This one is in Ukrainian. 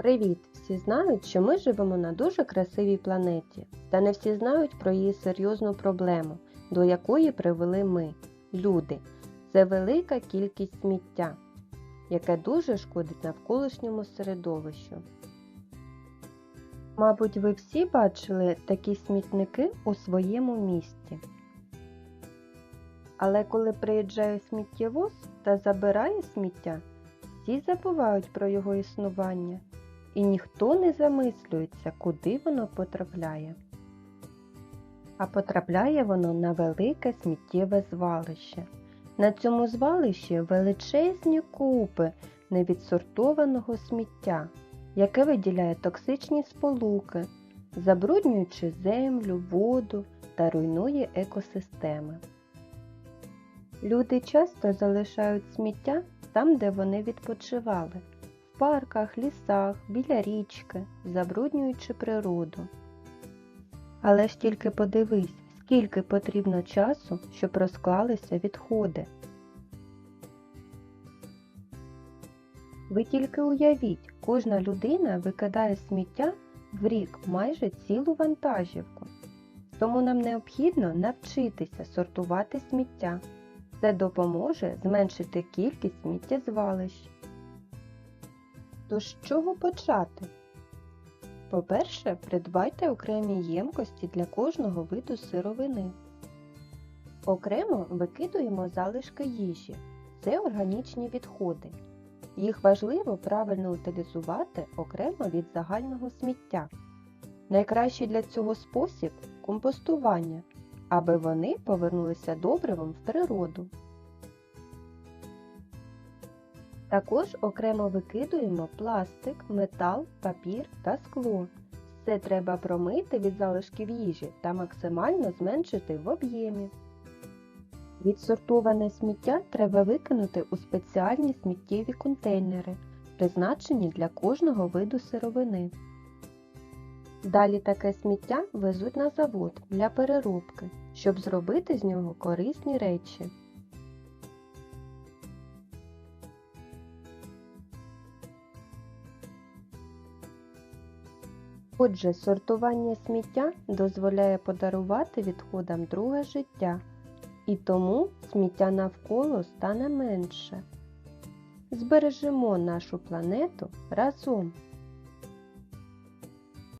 Привіт! Всі знають, що ми живемо на дуже красивій планеті, та не всі знають про її серйозну проблему, до якої привели ми, люди. Це велика кількість сміття, яке дуже шкодить навколишньому середовищу. Мабуть, ви всі бачили такі смітники у своєму місті. Але коли приїжджає сміттєвоз та забирає сміття, всі забувають про його існування, і ніхто не замислюється, куди воно потрапляє. А потрапляє воно на велике сміттєве звалище. На цьому звалищі величезні купи невідсортованого сміття, яке виділяє токсичні сполуки, забруднюючи землю, воду та руйнує екосистеми. Люди часто залишають сміття там, де вони відпочивали, парках, лісах, біля річки, забруднюючи природу. Але ж тільки подивись, скільки потрібно часу, щоб розклалися відходи. Ви тільки уявіть, кожна людина викидає сміття в рік майже цілу вантажівку. Тому нам необхідно навчитися сортувати сміття. Це допоможе зменшити кількість сміттєзвалищ. То з чого почати? По-перше, придбайте окремі ємкості для кожного виду сировини. Окремо викидуємо залишки їжі. Це органічні відходи. Їх важливо правильно утилізувати окремо від загального сміття. Найкращий для цього спосіб компостування, аби вони повернулися добривом в природу. Також окремо викидуємо пластик, метал, папір та скло. Все треба промити від залишків їжі та максимально зменшити в об'ємі. Відсортоване сміття треба викинути у спеціальні сміттєві контейнери, призначені для кожного виду сировини. Далі таке сміття везуть на завод для переробки, щоб зробити з нього корисні речі. Отже, сортування сміття дозволяє подарувати відходам друге життя, і тому сміття навколо стане менше. Збережемо нашу планету разом.